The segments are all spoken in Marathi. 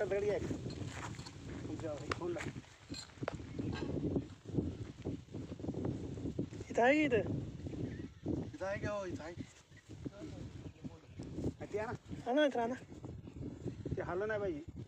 मोठा दगडी आहे? तुमच्या फोनला इथं आहे इथं? इथं आहे का हो इथं आहे. ते आहे ना ना इथं ना ते हल्लं नाही पाहिजे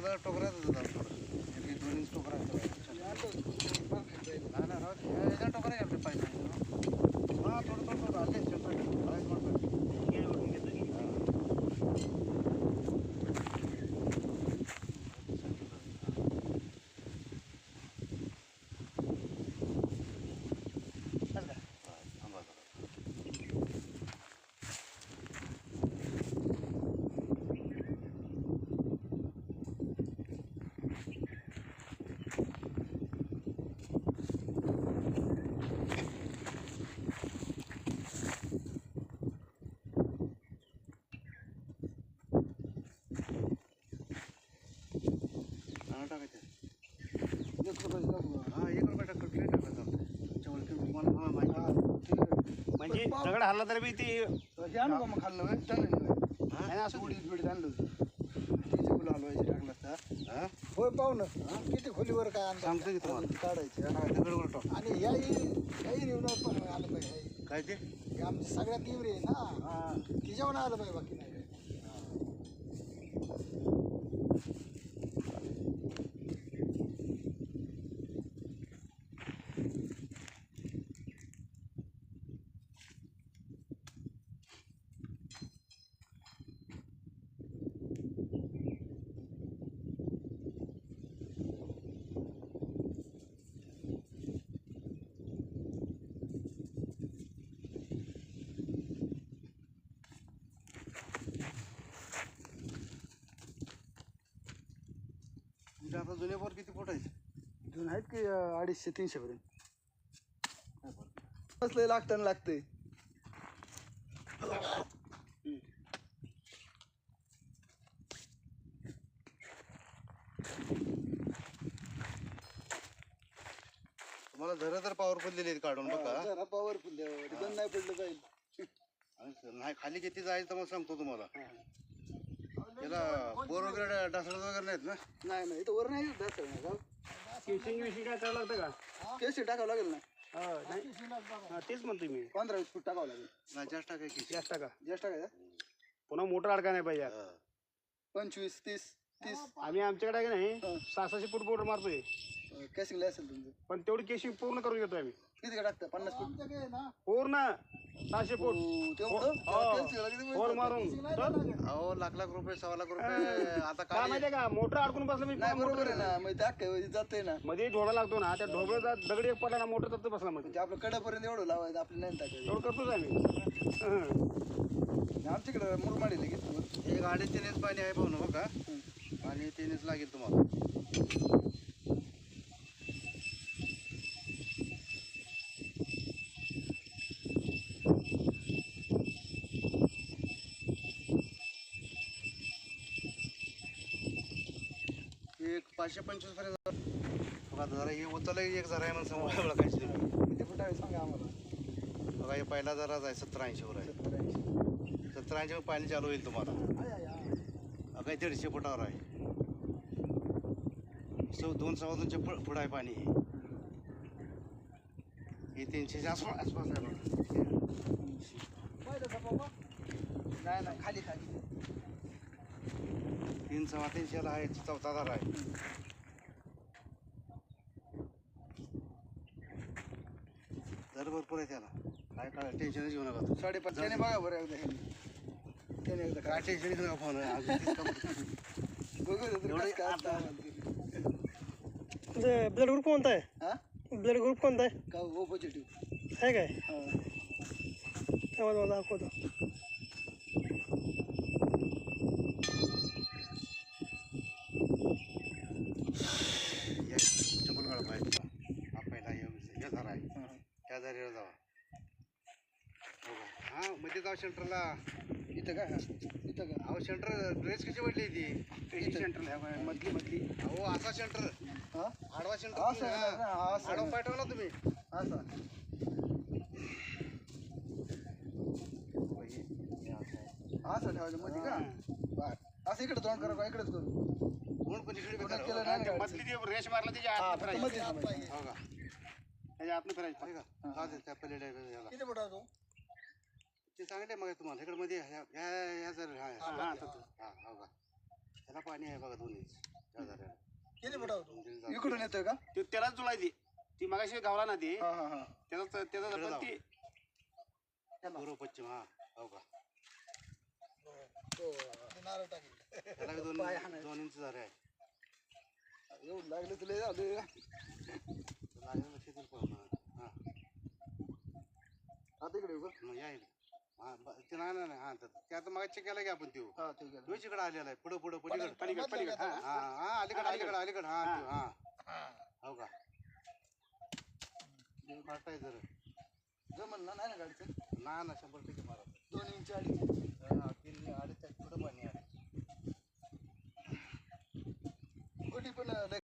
मामा जरा टोकराच होता थोडं एक दोन इंच टोकरा नाही नाही राहू दे. याच्या टोकरा आहे आपले पाहिजे हा थोडं थोडं थोडं आले हा टाकायचं एक रुपये जाऊ. हा एक रुपये टाकतो ट्रे टाकायचं तुमच्या ओळखी तुम्हाला हा माहिती म्हणजे दगड हल्ला तरी बी ते हे आणू का मग खाल्लं होय? चालेल असं उडीद बिडीद आणलं होतं. तिचे फुलं हलवायचे टाकलं असता. हा? होय पाहुणं किती खोलीवर काय आणलं सांगतो की तुम्हाला. काढायचे. हा, दगडवर टाक आणि याही याही निवडून पण आलं पाहिजे. काय ते? हे आमची सगळ्यात निवडी आहे ना. तिच्यावर आलं पाहिजे बाकी नाही काय. म्हणजे आता जुने बोर किती फुटायचे घेऊन आहेत की अडीचशे तीनशे पर्यंत कसलं लागतं लागतंय. तुम्हाला झरं तर पॉवरफुल दिली काढून बघा. जरा पॉवरफुल नाही पडलं आणि नाही खाली किती जाईल तर मग सांगतो तुम्हाला. त्याला बोर वगैरे डासळत वगैरे नाहीत ना? नाही नाही इथं वर नाही ढासळ नाही का केशिंग विशिंग काय करावं लागतं का? केशी टाकावं लागेल ना. हा, नाही? हा, तेच म्हणतोय मी. पंधरा वीस फूट टाकावं लागेल. नाही जास्त टाकायची. जास्त का जास्त टाकायचं? पुन्हा मोटर अडका नाही पाहिजे हा. पंचवीस तीस तीस. आम्ही आमच्याकडे आहे की नाही सहाशे फूट मोटर मारतोय. कॅसिंगला असेल तुमचं. पण तेवढी केशिंग पूर्ण करून घेतो आम्ही. किती का टाकता पन्नास फूट. पूर्ण सहाशे फूट. हो, तेवढं. हो. कॅसिंगला किती पैसे होल लागतात? मारून अहो लाख लाख रुपये सव्वा लाख रुपये. आता काय काय? माहितीये का? मोटर अडकून बसलं मी नाही बरोबर आहे ना. मग त्या काय जाते ना. मध्ये ढोळा लागतो ना त्या ढोबळचा दगडी एक पडला ना मोटर तर बसला मध्ये. म्हणजे आपलं कडापर्यंत एवढं लावायचं आपलं नाही टाकायचं. एवढं करतोच आम्ही. हं. आमच्याकडे मुरमाडीला घेतो एक अडीच तीन इंच पाणी आहे पाहू ना बघा आणि तीन इंच लागेल तुम्हाला एक पाचशे पंचवीसपर्यंत. बघा जरा हे उचललं एक जरा आहे म्हणून समोर ओळखायची तुम्ही किती फूट आहे सांगा आम्हाला? बघा हे पहिला जरा आहे सत्तर ऐंशी वर आहे. सत्तर ऐंशी सत्तर ऐंशी वर पाणी चालू होईल तुम्हाला. काही दीडशे फुटावर आहे. सो दोन सव्वा दोनशे फुट फुट आहे पाणी. हे. हे तीनशेच्या आसपास आसपास आहे बघा. नाही नाही खाली खाली तीन सव्वा तीनशेला आहे चौथा दार आहे. दर भरपूर आहे त्याला. काय काय टेन्शनच घेऊ नका तुम्ही. साडेपाच त्याने बघा बरं एकदा ह्यांनी. त्याने एकदा काय टेन्शन घेऊ नका फोन बघू दे तर एवढे कसं काय असतं आम्हाला ते. ब्लड ग्रुप कोणता आहे? हा? ब्लड ग्रुप कोणता आहे? का ओ पॉझिटिव्ह आहे काय? हा. तेव्हा मला दाखवतो या चप्पल काढा पाहिजे हा पहिला हे हे झाला आहे हा. त्या दारीला जावा हो का हां मध्ये जाऊ सेंटरला. इथं का? इथं का? अहो सेंटर ड्रेस कशी वाटली ती? सेंटर मधली मधली. अहो असा सेंटर. हा? आडवा सेंटर असं आहे ना, हा, असं. आहे. तुम्ही. असं. असं ठेवायचं मध्ये का? बर. असं इकडे तोंड करा का? इकडेच करू. कोण पण इकडे बेकार केलं हो नाही ना मधली ती रेष मारला त्याच्या हा, आत फक्त फिरायचं. मध्येच थांबायचं. हो का? त्याच्या आतनं फिरायचं. आहे का त्या पलीकडे याला किती मोठा तो. ते सांगले मग तुम्हाला इकडे मध्ये ह्या ह्या- ह्या जर हा हा, हा तो- तो. हा, हो का त्याला पाणी आहे बघा दोन्ही त्या दाऱ्याला. किती मोठा दोन. इकडून येतोय का ते त्यालाच जुळायची ती मगाशी गावला ना ती हा हा हा त्याचा त्याचा पण. ती पूर्व पश्चिम हा हो का नारळ टाकेल त्याला बी दोन पाय हाणायचे. दोन इंच झाले आहे एवढं लागलं तुला झालं लागेल हा आता इकडे येऊ का मग या इकडे. हा ब- ते नाही नाही नाही, हा तर ते आता मग चेक केला की आपण त्यो. हा ठीक आहे तो इकडे आलेला आहे पुढं पुढं पलीकडे पलीकडे पलीकडे हा हा हा अलीकडे अलीकडे अलीकडे हा त्यो, हा. हो. का? फाटाय जर. जमल ना नाही ना गाडीचं? ना ना शंभर टक्के मारा दोन इंच अडीच हा, तीन अडीच पुढं पाणी आहे गोटी पण लय